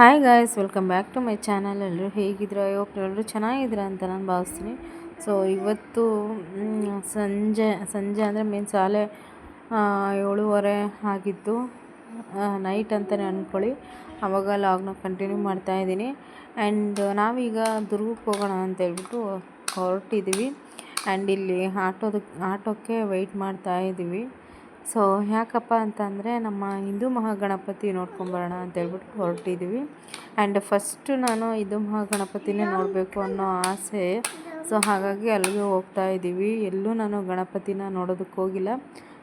Hi guys welcome back to my channel ಎಲ್ಲರೂ ಹೇಗಿದ್ದೀರಾ? ಅಯ್ಯೋ ಎಲ್ಲರೂ ಚೆನ್ನಾಗಿದ್ದೀರಾ ಅಂತ ನಾನು ಭಾವಿಸ್ತೀನಿ. ಸೊ ಇವತ್ತು ಸಂಜೆ ಸಂಜೆ ಅಂದರೆ ಮೇನ್ ಶಾಲೆ ಏಳುವರೆ ಆಗಿತ್ತು ನೈಟ್ ಅಂತಲೇ ಅಂದ್ಕೊಳ್ಳಿ ಅವಾಗ ಲಾಗ್ನ ಕಂಟಿನ್ಯೂ ಮಾಡ್ತಾ ಇದ್ದೀನಿ. ಆ್ಯಂಡ್ ನಾವೀಗ ದುರ್ಗಕ್ಕೆ ಹೋಗೋಣ ಅಂತ ಹೇಳ್ಬಿಟ್ಟು ಹೊರಟಿದ್ದೀವಿ ಆ್ಯಂಡ್ ಇಲ್ಲಿ ಆಟೋದಕ್ಕೆ ಆಟೋಕ್ಕೆ ವೆಯ್ಟ್ ಮಾಡ್ತಾ ಇದ್ದೀವಿ. ಸೊ ಯಾಕಪ್ಪ ಅಂತಂದರೆ ನಮ್ಮ ಹಿಂದೂ ಮಹಾಗಣಪತಿ ನೋಡ್ಕೊಂಬರೋಣ ಅಂತ ಹೇಳ್ಬಿಟ್ಟು ಹೊರಟಿದ್ದೀವಿ. ಆ್ಯಂಡ್ ಫಸ್ಟು ನಾನು ಹಿಂದೂ ಮಹಾಗಣಪತಿನೇ ನೋಡಬೇಕು ಅನ್ನೋ ಆಸೆ. ಸೊ ಹಾಗಾಗಿ ಅಲ್ಲಿಗೆ ಹೋಗ್ತಾ ಇದ್ದೀವಿ. ಎಲ್ಲೂ ನಾನು ಗಣಪತಿನ ನೋಡೋದಕ್ಕೆ ಹೋಗಿಲ್ಲ.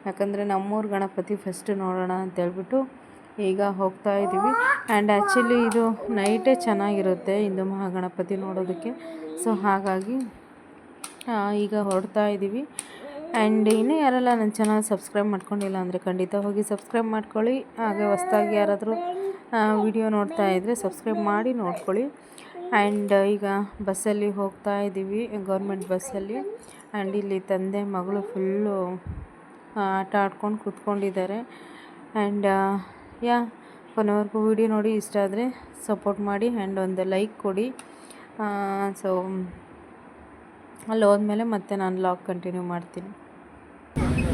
ಯಾಕಂದರೆ ನಮ್ಮೂರು ಗಣಪತಿ ಫಸ್ಟ್ ನೋಡೋಣ ಅಂತ ಹೇಳ್ಬಿಟ್ಟು ಈಗ ಹೋಗ್ತಾ ಇದ್ದೀವಿ. ಆ್ಯಂಡ್ ಆ್ಯಕ್ಚುಲಿ ಇದು ನೈಟೇ ಚೆನ್ನಾಗಿರುತ್ತೆ ಹಿಂದೂ ಮಹಾಗಣಪತಿ ನೋಡೋದಕ್ಕೆ. ಸೊ ಹಾಗಾಗಿ ಈಗ ಹೊರಡ್ತಾ ಇದ್ದೀವಿ. ಆ್ಯಂಡ್ ಇನ್ನೂ ಯಾರೆಲ್ಲ ನನ್ನ ಚಾನಲ್ ಸಬ್ಸ್ಕ್ರೈಬ್ ಮಾಡ್ಕೊಂಡಿಲ್ಲ ಅಂದರೆ ಖಂಡಿತ ಹೋಗಿ ಸಬ್ಸ್ಕ್ರೈಬ್ ಮಾಡ್ಕೊಳ್ಳಿ. ಹಾಗೆ ಹೊಸ್ದಾಗಿ ಯಾರಾದರೂ ವಿಡಿಯೋ ನೋಡ್ತಾ ಇದ್ದರೆ ಸಬ್ಸ್ಕ್ರೈಬ್ ಮಾಡಿ ನೋಡ್ಕೊಳ್ಳಿ. ಆ್ಯಂಡ್ ಈಗ ಬಸ್ಸಲ್ಲಿ ಹೋಗ್ತಾ ಇದ್ದೀವಿ, ಗೌರ್ಮೆಂಟ್ ಬಸ್ಸಲ್ಲಿ. ಆ್ಯಂಡ್ ಇಲ್ಲಿ ತಂದೆ ಮಗಳು ಫುಲ್ಲು ಆಟ ಆಡ್ಕೊಂಡು ಕೂತ್ಕೊಂಡಿದ್ದಾರೆ. ಆ್ಯಂಡ್ ಯಾ, ಕೊನೆವರೆಗೂ ವಿಡಿಯೋ ನೋಡಿ ಇಷ್ಟ ಆದರೆ ಸಪೋರ್ಟ್ ಮಾಡಿ ಆ್ಯಂಡ್ ಒಂದು ಲೈಕ್ ಕೊಡಿ. ಸೊ ಅಲ್ಲಿ ಹೋದ್ಮೇಲೆ ಮತ್ತೆ ನಾನು ಲಾಕ್ ಕಂಟಿನ್ಯೂ ಮಾಡ್ತೀನಿ.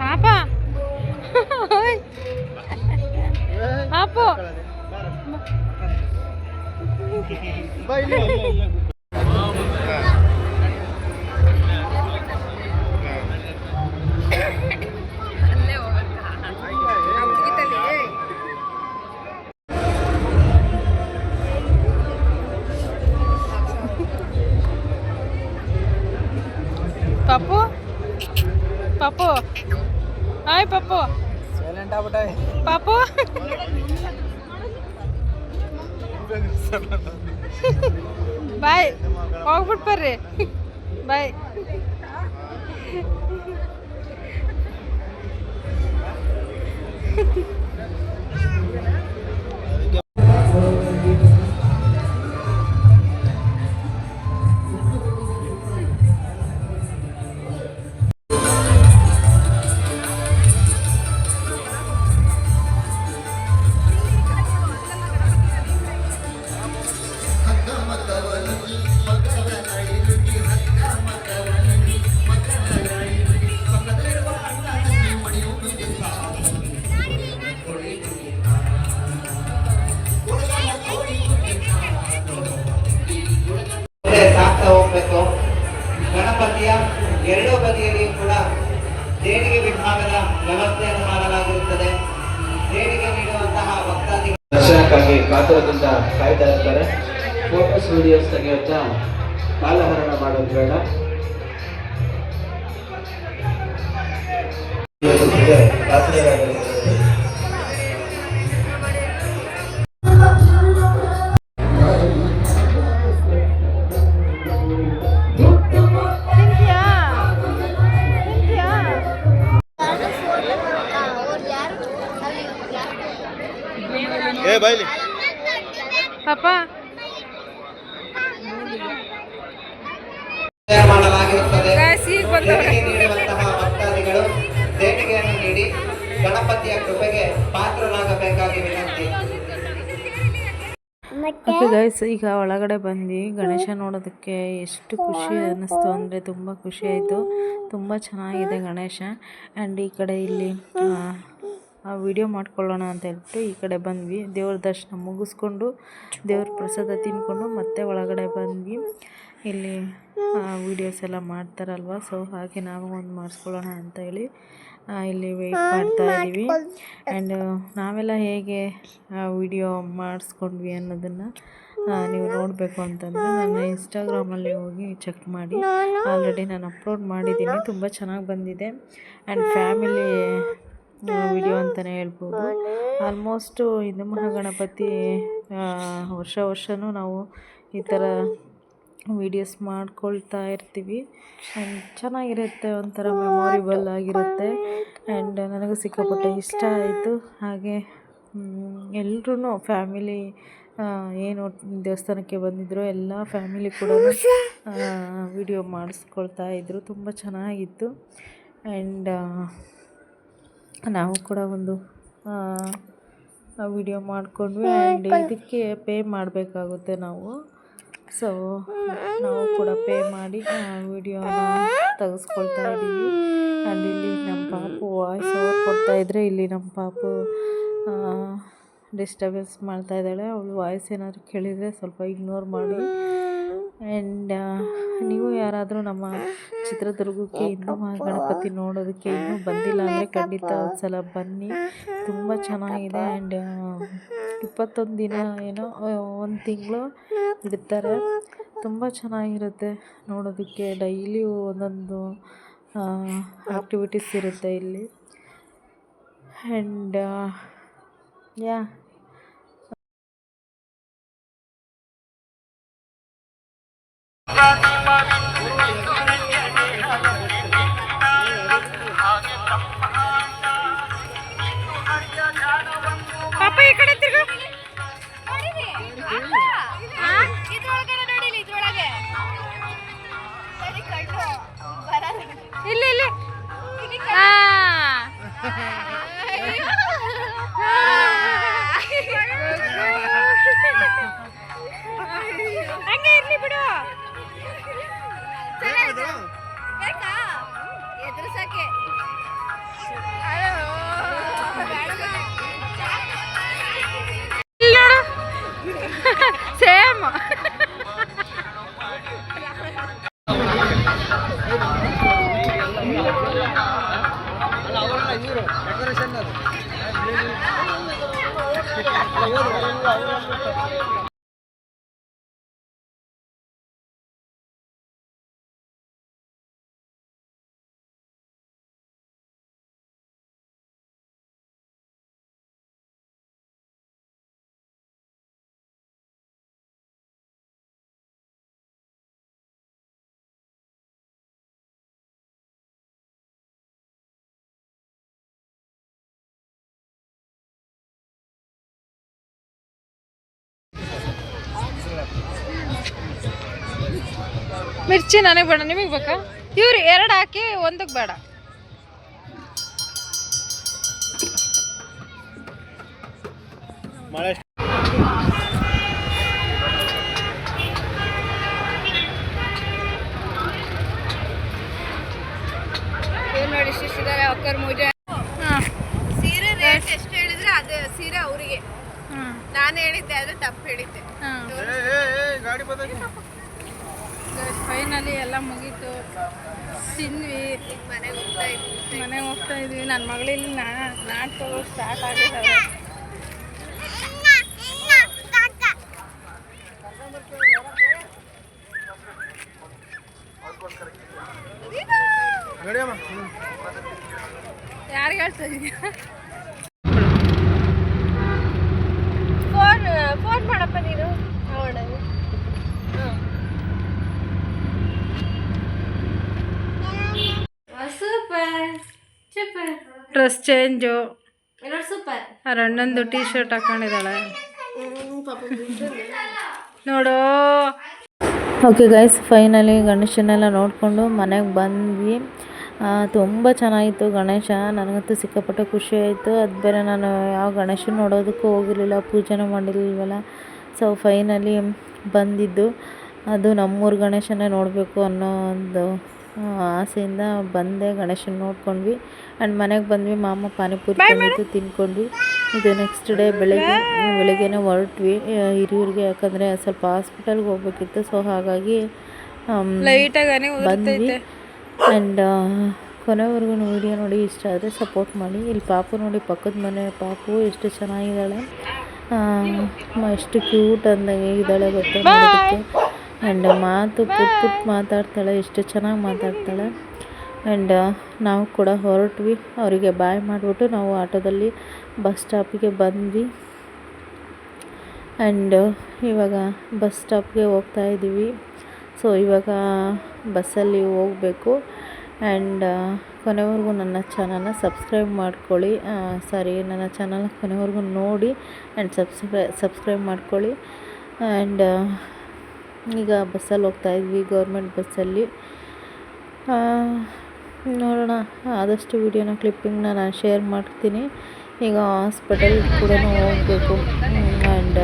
പാപ്പാ അപ്പോ ಪಪ್ಪು ಹಾಯ್ ಪಾಪು. ಸೈಲೆಂಟ್ ಆಗ್ಬಿಟ್ಟೆ. ಪಾಪು. ಬಾಯ್. ಹೋಗ್ಬಿಟ್ಟು ಬರ್ರಿ. ಬಾಯ್. ಮುಂದೆ ಕಾತುರದಿಂದ ಕಾಯ್ತಾ ಇರ್ತಾರೆ. ಫೋಟೋಸ್ ವಿಡಿಯೋಸ್ ತೆಗೆಯುತ್ತಾ ಕಾಲಹರಣ ಮಾಡೋದು ಬೇಡ. ಪೂಜೆ ನೀಡುವಂತಹ ಭಕ್ತಾದಿಗಳು ದೇಣಿಗೆಯನ್ನು ನೀಡಿ ಗಣಪತಿಯ ಕೃಪೆಗೆ ಪಾತ್ರರಾಗಬೇಕಾಗಿ ವಿನಂತಿ. ಓಕೆ ಗೈಸ್ ಈಗ ಒಳಗಡೆ ಬಂದು ಗಣೇಶ ನೋಡೋದಕ್ಕೆ ಎಷ್ಟು ಖುಷಿ ಅನ್ನಿಸ್ತು ಅಂದರೆ ತುಂಬ ಖುಷಿ ಆಯಿತು. ತುಂಬ ಚೆನ್ನಾಗಿದೆ ಗಣೇಶ. ಆ್ಯಂಡ್ ಈ ಕಡೆ ಇಲ್ಲಿ ವಿಡಿಯೋ ಮಾಡ್ಕೊಳ್ಳೋಣ ಅಂತ ಹೇಳ್ಬಿಟ್ಟು ಈ ಕಡೆ ಬಂದ್ವಿ. ದೇವ್ರ ದರ್ಶನ ಮುಗಿಸ್ಕೊಂಡು, ದೇವ್ರ ಪ್ರಸಾದ ತಿನ್ಕೊಂಡು ಮತ್ತೆ ಒಳಗಡೆ ಬಂದ್ವಿ. ಇಲ್ಲಿ ವೀಡಿಯೋಸ್ ಎಲ್ಲ ಮಾಡ್ತಾರಲ್ವ? ಸೊ ಹಾಗೆ ನಾವು ಒಂದು ಮಾಡಿಸ್ಕೊಳ್ಳೋಣ ಅಂತ ಹೇಳಿ ಇಲ್ಲಿ ವೆಯ್ಟ್ ಮಾಡ್ತಾ ಇದ್ದೀವಿ. ಆ್ಯಂಡ್ ನಾವೆಲ್ಲ ಹೇಗೆ ವಿಡಿಯೋ ಮಾಡಿಸ್ಕೊಂಡ್ವಿ ಅನ್ನೋದನ್ನು ನೀವು ನೋಡಬೇಕು ಅಂತಂದರೆ ನನ್ನ ಇನ್ಸ್ಟಾಗ್ರಾಮಲ್ಲಿ ಹೋಗಿ ಚೆಕ್ ಮಾಡಿ. ಆಲ್ರೆಡಿ ನಾನು ಅಪ್ಲೋಡ್ ಮಾಡಿದ್ದೀನಿ. ತುಂಬ ಚೆನ್ನಾಗಿ ಬಂದಿದೆ. ಆ್ಯಂಡ್ ಫ್ಯಾಮಿಲಿ ವಿಡಿಯೋ ಅಂತಲೇ ಹೇಳ್ಬೋದು. ಆಲ್ಮೋಸ್ಟು ಇದು ಮಹಾಗಣಪತಿ ವರ್ಷ ವರ್ಷವೂ ನಾವು ಈ ಥರ ವೀಡಿಯೋಸ್ ಮಾಡ್ಕೊಳ್ತಾ ಇರ್ತೀವಿ. ಆ್ಯಂಡ್ ಚೆನ್ನಾಗಿರುತ್ತೆ, ಒಂಥರ ಮೆಮೊರಿಬಲ್ ಆಗಿರುತ್ತೆ. ಆ್ಯಂಡ್ ನನಗೂ ಸಿಕ್ಕಾಪಟ್ಟೆ ಇಷ್ಟ ಆಯಿತು. ಹಾಗೆ ಎಲ್ಲರೂ ಫ್ಯಾಮಿಲಿ ಏನು ದೇವಸ್ಥಾನಕ್ಕೆ ಬಂದಿದ್ರು ಎಲ್ಲ ಫ್ಯಾಮಿಲಿ ಕೂಡ ವಿಡಿಯೋ ಮಾಡಿಸ್ಕೊಳ್ತಾ ಇದ್ದರು ತುಂಬ ಚೆನ್ನಾಗಿತ್ತು. ಆ್ಯಂಡ್ ನಾವು ಕೂಡ ಒಂದು ವಿಡಿಯೋ ಮಾಡಿಕೊಂಡ್ವಿ ಆ್ಯಂಡ್ ಇದಕ್ಕೆ ಪೇ ಮಾಡಬೇಕಾಗುತ್ತೆ ನಾವು. ಸೊ ನಾವು ಕೂಡ ಪೇ ಮಾಡಿ ವಿಡಿಯೋನ ತೆಗೆಸ್ಕೊಳ್ತಾ ಇದ್ದೀವಿ. ಆ್ಯಂಡ್ ಇಲ್ಲಿ ನಮ್ಮ ಪಾಪು ವಾಯ್ಸ್ ಓವರ್ ಕೊಡ್ತಾ ಇದ್ದರೆ ಇಲ್ಲಿ ನಮ್ಮ ಪಾಪು ಡಿಸ್ಟರ್ಬೆನ್ಸ್ ಮಾಡ್ತಾ ಇದ್ದಾಳೆ. ಅವಳು ವಾಯ್ಸ್ ಏನಾದರೂ ಕೇಳಿದರೆ ಸ್ವಲ್ಪ ಇಗ್ನೋರ್ ಮಾಡಿ. ಆ್ಯಂಡ್ ನೀವು ಯಾರಾದರೂ ನಮ್ಮ ಚಿತ್ರದುರ್ಗಕ್ಕೆ ಹಿಂದೂ ಮಹಾಗಣಪತಿ ನೋಡೋದಕ್ಕೆ ಇನ್ನೂ ಬಂದಿಲ್ಲ ಅಂದರೆ ಖಂಡಿತ ಒಂದು ಸಲ ಬನ್ನಿ. ತುಂಬ ಚೆನ್ನಾಗಿದೆ. ಆ್ಯಂಡ್ ಇಪ್ಪತ್ತೊಂದು ದಿನ ಏನೋ ಒಂದು ತಿಂಗಳು ಇಡ್ತಾರೆ ತುಂಬ ಚೆನ್ನಾಗಿರುತ್ತೆ ನೋಡೋದಕ್ಕೆ. ಡೈಲಿ ಒಂದೊಂದು ಆ್ಯಕ್ಟಿವಿಟೀಸ್ ಇರುತ್ತೆ ಇಲ್ಲಿ. ಆ್ಯಂಡ್ ಯಾ ಪಾಪ ಮಿರ್ಚಿ ನನಗೆ ಬೇಡ ನಿಮಗೆ ಬೇಕಾ? ಇವ್ರು ಎರಡು ಹಾಕಿ ಒಂದಕ್ಕೆ ಬೇಡ. ಸೀರೆ ರೇಟ್ ಎಷ್ಟು ಹೇಳಿದ್ರೆ ಅದು ಸೀರೆ ಅವರಿಗೆ. ನಾನು ಹೇಳಿದ್ದೆ ಅದು ತಪ್ಪು ಹೇಳಿದ್ದೆ. ಏ ಏ ಏ ಗಾಡಿ ಫೈನಲಿ ಎಲ್ಲ ಮುಗೀತು. ತಿಂದ್ವಿ. ಮನೆಗೆ ಹೋಗ್ತಾ ಇದ್ವಿ. ಮನೆಗೆ ಹೋಗ್ತಾ ಇದ್ವಿ. ನನ್ನ ಮಗಳಲ್ಲಿ ನಾಟಕಗಳು ಸ್ಟಾರ್ಟ್ ಆಗಿದ್ದಾವೆ ನಡಿಯಮ್ಮ ಯಾರಿಗೆ ಹೇಳ್ತಾ ಇದೀಯ? ಡ್ರೆಸ್ ಚೇಂಜು ಎಲ್ಲ ಸೂಪರ್ ಅವ್ರ ಅಣ್ಣಂದು ಟೀ ಶರ್ಟ್ ಹಾಕೊಂಡಿದ್ದಾಳೆ ನೋಡು. ಓಕೆ ಗೈಸ್ ಫೈನಲಿ ಗಣೇಶನೆಲ್ಲ ನೋಡಿಕೊಂಡು ಮನೆಗೆ ಬಂದ್ವಿ. ತುಂಬ ಚೆನ್ನಾಗಿತ್ತು ಗಣೇಶ. ನನಗಂತೂ ಸಿಕ್ಕಾಪಟ್ಟೆ ಖುಷಿ ಆಯಿತು. ಅದು ಬೇರೆ ನಾನು ಯಾವ ಗಣೇಶನ ನೋಡೋದಕ್ಕೂ ಹೋಗಿರಲಿಲ್ಲ ಪೂಜೆನೂ ಮಾಡಿರಲಿಲ್ವಲ್ಲ. ಸೊ ಫೈನಲಿ ಬಂದಿದ್ದು. ಅದು ನಮ್ಮೂರು ಗಣೇಶನೇ ನೋಡಬೇಕು ಅನ್ನೋ ಒಂದು ಆಸೆಯಿಂದ ಬಂದೆ ಗಣೇಶನ ನೋಡ್ಕೊಂಡ್ವಿ. ಆ್ಯಂಡ್ ಮನೆಗೆ ಬಂದ್ವಿ ಮಾಮ ಪಾನಿಪುರಿ ತಂದಿದ್ದು ತಿನ್ಕೊಂಡ್ವಿ ಇದು ನೆಕ್ಸ್ಟ್ ಡೇ ಬೆಳಗ್ಗೆ ಬೆಳಗ್ಗೆನೇ ಹೊರಟ್ವಿ. ಹಿರಿಯರಿಗೆ ಯಾಕಂದರೆ ಸ್ವಲ್ಪ ಹಾಸ್ಪಿಟಲ್ಗೆ ಹೋಗ್ಬೇಕಿತ್ತು ಸೊ ಹಾಗಾಗಿ ಲೈಟಾಗಿ ಬಂದ್ವಿ. ಆ್ಯಂಡ್ ಕೊನೆವರೆಗೂ ವಿಡಿಯೋ ನೋಡಿ ಇಷ್ಟ ಆದರೆ ಸಪೋರ್ಟ್ ಮಾಡಿ. ಇಲ್ಲಿ ಪಾಪು ನೋಡಿ ಪಕ್ಕದ ಮನೆ ಪಾಪು ಎಷ್ಟು ಚೆನ್ನಾಗಿದ್ದಾಳೆ. ಎಷ್ಟು ಕ್ಯೂಟ್ ಅಂದಂಗೆ ಇದ್ದಾಳೆ ಗೊತ್ತಾಗುತ್ತೆ ಆ್ಯಂಡ್ ಮಾತು ಪುಟ್ ಪುಟ್ ಮಾತಾಡ್ತಾಳೆ ಎಷ್ಟು ಚೆನ್ನಾಗಿ ಮಾತಾಡ್ತಾಳೆ. ಆ್ಯಂಡ್ ನಾವು ಕೂಡ ಹೊರಟ್ವಿ. ಅವರಿಗೆ ಬಾಯ್ ಮಾಡಿಬಿಟ್ಟು ನಾವು ಆಟೋದಲ್ಲಿ ಬಸ್ ಸ್ಟಾಪಿಗೆ ಬಂದ್ವಿ. ಆ್ಯಂಡ್ ಇವಾಗ ಬಸ್ ಸ್ಟಾಪ್ಗೆ ಹೋಗ್ತಾ ಇದ್ದೀವಿ. ಸೊ ಇವಾಗ ಬಸ್ಸಲ್ಲಿ ಹೋಗಬೇಕು. ಆ್ಯಂಡ್ ಕೊನೆವರೆಗೂ ನನ್ನ ಚಾನಲ್ನ ಸಬ್ಸ್ಕ್ರೈಬ್ ಮಾಡ್ಕೊಳ್ಳಿ. ಸಾರಿ, ನನ್ನ ಚಾನಲ್ನ ಕೊನೆವರೆಗೂ ನೋಡಿ ಆ್ಯಂಡ್ ಸಬ್ಸ್ಕ್ರೈ, ಸಬ್ಸ್ಕ್ರೈಬ್ ಮಾಡ್ಕೊಳ್ಳಿ. ಆ್ಯಂಡ್ ಈಗ ಬಸ್ಸಲ್ಲಿ ಹೋಗ್ತಾ ಇದ್ವಿ, ಗೌರ್ಮೆಂಟ್ ಬಸ್ಸಲ್ಲಿ. ನೋಡೋಣ. ಆದಷ್ಟು ವಿಡಿಯೋನ ಕ್ಲಿಪ್ಪಿಂಗ್ನ ನಾನು ಶೇರ್ ಮಾಡ್ತೀನಿ. ಈಗ ಹಾಸ್ಪಿಟಲ್ ಕೂಡ ಹೋಗಬೇಕು. ಆ್ಯಂಡ್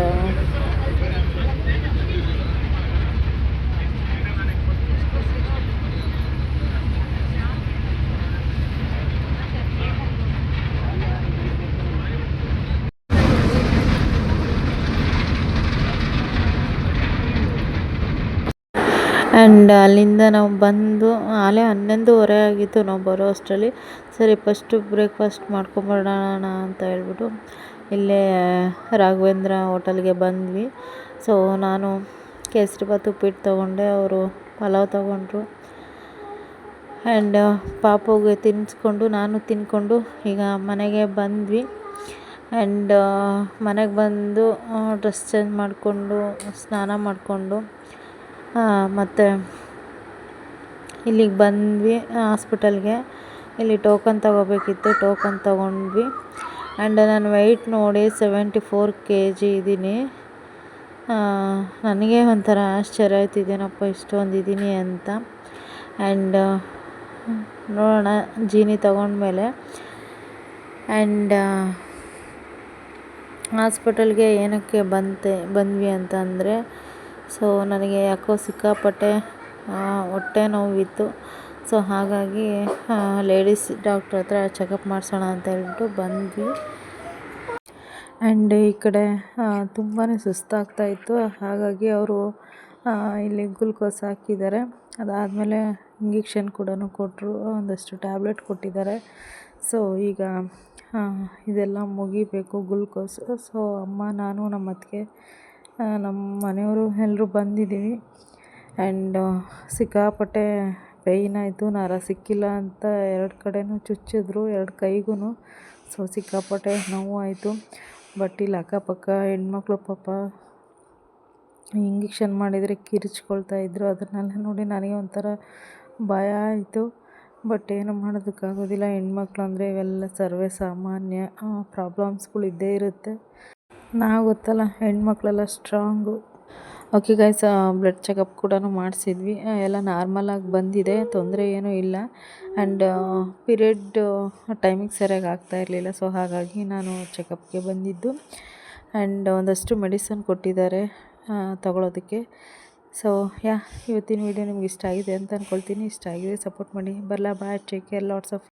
ಆ್ಯಂಡ್ ಅಲ್ಲಿಂದ ನಾವು ಬಂದು, ಆಲೇ ಹನ್ನೊಂದುವರೆ ಆಗಿತ್ತು ನಾವು ಬರೋ ಅಷ್ಟರಲ್ಲಿ. ಸರಿ ಫಸ್ಟು ಬ್ರೇಕ್ಫಾಸ್ಟ್ ಮಾಡ್ಕೊಂಬರೋಣ ಅಂತ ಹೇಳ್ಬಿಟ್ಟು ಇಲ್ಲೇ ರಾಘವೇಂದ್ರ ಹೋಟೆಲ್ಗೆ ಬಂದ್ವಿ. ಸೊ ನಾನು ಕೇಸರಿಬಾತ್ ಉಪ್ಪಿಟ್ಟು ತೊಗೊಂಡೆ, ಅವರು ಪಲಾವ್ ತೊಗೊಂಡ್ರು. ಆ್ಯಂಡ್ ಪಾಪುಗೆ ತಿನ್ನಿಸ್ಕೊಂಡು ನಾನು ತಿನ್ಕೊಂಡು ಈಗ ಮನೆಗೆ ಬಂದ್ವಿ. ಆ್ಯಂಡ್ ಮನೆಗೆ ಬಂದು ಡ್ರೆಸ್ ಚೇಂಜ್ ಮಾಡಿಕೊಂಡು, ಸ್ನಾನ ಮಾಡಿಕೊಂಡು ಮತ್ತು ಇಲ್ಲಿಗೆ ಬಂದ್ವಿ ಹಾಸ್ಪಿಟಲ್ಗೆ ಇಲ್ಲಿ ಟೋಕನ್ ತಗೋಬೇಕಿತ್ತು ಟೋಕನ್ ತಗೊಂಡ್ವಿ. ಆ್ಯಂಡ್ ನಾನು ವೆಯ್ಟ್ ನೋಡಿ ಸೆವೆಂಟಿ ಫೋರ್ ಕೆ ಜಿ ಇದ್ದೀನಿ ನನಗೆ ಒಂಥರ ಆಶ್ಚರ್ಯ ಆಯ್ತು, ಇದೇನಪ್ಪ ಇಷ್ಟೊಂದು ಇದ್ದೀನಿ ಅಂತ. ಆ್ಯಂಡ್ ನೋಡೋಣ ಜೀನಿ ತಗೊಂಡ್ಮೇಲೆ. ಆ್ಯಂಡ್ ಹಾಸ್ಪಿಟಲ್ಗೆ ಏನಕ್ಕೆ ಬಂತೆ, ಬಂದ್ವಿ ಅಂತ ಅಂದರೆ ಸೊ ನನಗೆ ಯಾಕೋ ಸಿಕ್ಕಾಪಟ್ಟೆ ಹೊಟ್ಟೆ ನೋವಿತ್ತು. ಸೊ ಹಾಗಾಗಿ ಲೇಡೀಸ್ ಡಾಕ್ಟ್ರ್ ಹತ್ರ ಚೆಕಪ್ ಮಾಡಿಸೋಣ ಅಂತ ಹೇಳ್ಬಿಟ್ಟು ಬಂದ್ವಿ. ಆ್ಯಂಡ್ ಈ ಕಡೆ ತುಂಬಾ ಸುಸ್ತಾಗ್ತಾ ಇತ್ತು. ಹಾಗಾಗಿ ಅವರು ಇಲ್ಲಿ ಗ್ಲುಕೋಸ್ ಹಾಕಿದ್ದಾರೆ. ಅದಾದಮೇಲೆ ಇಂಜೆಕ್ಷನ್ ಕೂಡ ಕೊಟ್ಟರು ಒಂದಷ್ಟು ಟ್ಯಾಬ್ಲೆಟ್ ಕೊಟ್ಟಿದ್ದಾರೆ. ಸೊ ಈಗ ಇದೆಲ್ಲ ಮುಗಿಬೇಕು ಗ್ಲುಕೋಸ್ ಸೊ ಅಮ್ಮ, ನಾನು ನಮ್ಮ ಅತ್ತಿಗೆ ನಮ್ಮ ಮನೆಯವರು ಎಲ್ಲರೂ ಬಂದಿದ್ದೀವಿ. ಆ್ಯಂಡ್ ಸಿಕ್ಕಾಪಟ್ಟೆ ಪೇಯ್ನ್ ಆಯಿತು. ನರ ಸಿಕ್ಕಿಲ್ಲ ಅಂತ ಎರಡು ಕಡೆನೂ ಚುಚ್ಚಿದ್ರು, ಎರಡು ಕೈಗೂ ಸೊ ಸಿಕ್ಕಾಪಟ್ಟೆ ನೋವು ಆಯಿತು. ಬಟ್ ಇಲ್ಲಿ ಅಕ್ಕಪಕ್ಕ ಹೆಣ್ಮಕ್ಳು ಪಾಪ ಇಂಜೆಕ್ಷನ್ ಮಾಡಿದರೆ ಕಿರಿಚ್ಕೊಳ್ತಾ ಇದ್ರು. ಅದನ್ನೆಲ್ಲ ನೋಡಿ ನನಗೆ ಒಂಥರ ಭಯ ಆಯಿತು. ಬಟ್ ಏನು ಮಾಡೋದಕ್ಕಾಗೋದಿಲ್ಲ. ಹೆಣ್ಮಕ್ಳು ಅಂದರೆ ಇವೆಲ್ಲ ಸರ್ವೇ ಸಾಮಾನ್ಯ ಪ್ರಾಬ್ಲಮ್ಸ್ಗಳು ಇದ್ದೇ ಇರುತ್ತೆ. ನಾವು ಗೊತ್ತಲ್ಲ, ಹೆಣ್ಮಕ್ಳೆಲ್ಲ strong okay guys blood checkup ಕೂಡ ಮಾಡಿಸಿದ್ವಿ. ಎಲ್ಲ ನಾರ್ಮಲಾಗಿ ಬಂದಿದೆ, ತೊಂದರೆ ಏನೂ ಇಲ್ಲ. ಆ್ಯಂಡ್ ಪಿರಿಯಡ್ ಟೈಮಿಗೆ ಸರಿಯಾಗಿ ಆಗ್ತಾ ಇರಲಿಲ್ಲ ಸೊ ಹಾಗಾಗಿ ನಾನು ಚೆಕಪ್ಗೆ ಬಂದಿದ್ದು. ಆ್ಯಂಡ್ ಒಂದಷ್ಟು ಮೆಡಿಸನ್ ಕೊಟ್ಟಿದ್ದಾರೆ ತಗೊಳ್ಳೋದಕ್ಕೆ ಸೊ ಯಾ ಇವತ್ತಿನ ವೀಡಿಯೋ ನಿಮ್ಗೆ ಇಷ್ಟ ಆಗಿದೆ ಅಂತ ಅಂದ್ಕೊಳ್ತೀನಿ ಇಷ್ಟ ಆಗಿದೆ ಸಪೋರ್ಟ್ ಮಾಡಿ. ಬರಲ್ಲ bye take care lots of